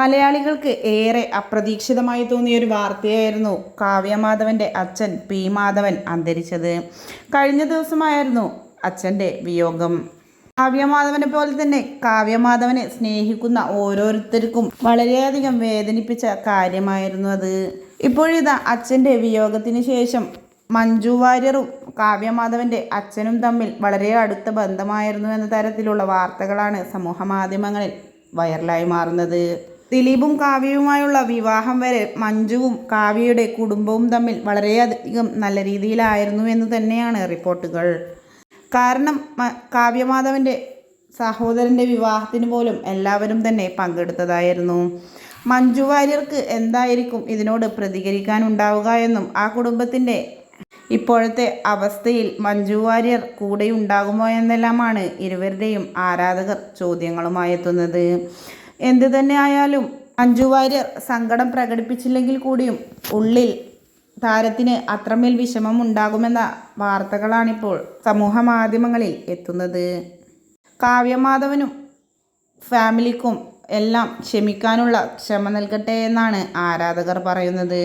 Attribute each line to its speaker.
Speaker 1: മലയാളികൾക്ക് ഏറെ അപ്രതീക്ഷിതമായി തോന്നിയ ഒരു വാർത്തയായിരുന്നു കാവ്യമാധവന്റെ അച്ഛൻ പി മാധവൻ അന്തരിച്ചത്. കഴിഞ്ഞ ദിവസമായിരുന്നു അച്ഛന്റെ വിയോഗം. കാവ്യമാധവനെ പോലെ തന്നെ കാവ്യമാധവനെ സ്നേഹിക്കുന്ന ഓരോരുത്തർക്കും വളരെയധികം വേദനിപ്പിച്ച കാര്യമായിരുന്നു അത്. ഇപ്പോഴിതാ അച്ഛന്റെ വിയോഗത്തിന് ശേഷം മഞ്ജു വാര്യറും കാവ്യമാധവന്റെ അച്ഛനും തമ്മിൽ വളരെ അടുത്ത ബന്ധമായിരുന്നു എന്ന തരത്തിലുള്ള വാർത്തകളാണ് സമൂഹ മാധ്യമങ്ങളിൽ വൈറലായി മാറുന്നത്. ദിലീപും കാവ്യയുമായുള്ള വിവാഹം വരെ മഞ്ജുവും കാവ്യയുടെ കുടുംബവും തമ്മിൽ വളരെയധികം നല്ല രീതിയിലായിരുന്നു എന്ന് തന്നെയാണ് റിപ്പോർട്ടുകൾ. കാരണം കാവ്യമാധവന്റെ സഹോദരന്റെ വിവാഹത്തിന് പോലും എല്ലാവരും തന്നെ പങ്കെടുത്തതായിരുന്നു. മഞ്ജു വാര്യർക്ക് എന്തായിരിക്കും ഇതിനോട് പ്രതികരിക്കാനുണ്ടാവുക എന്നും ആ കുടുംബത്തിന്റെ ഇപ്പോഴത്തെ അവസ്ഥയിൽ മഞ്ജു വാര്യർ കൂടെയുണ്ടാകുമോ എന്നെല്ലാമാണ് ഇരുവരുടെയും ആരാധകർ ചോദ്യങ്ങളുമായി എത്തുന്നത്. എന്തു തന്നെ ആയാലും മഞ്ജു വാര്യർ സങ്കടം പ്രകടിപ്പിച്ചില്ലെങ്കിൽ കൂടിയും ഉള്ളിൽ താരത്തിന് അത്രമേൽ വിഷമം ഉണ്ടാകുമെന്ന വാർത്തകളാണിപ്പോൾ സമൂഹ മാധ്യമങ്ങളിൽ എത്തുന്നത്. കാവ്യമാധവനും ഫാമിലിക്കും എല്ലാം ക്ഷമിക്കാനുള്ള ക്ഷമ നൽകട്ടെ എന്നാണ് ആരാധകർ പറയുന്നത്.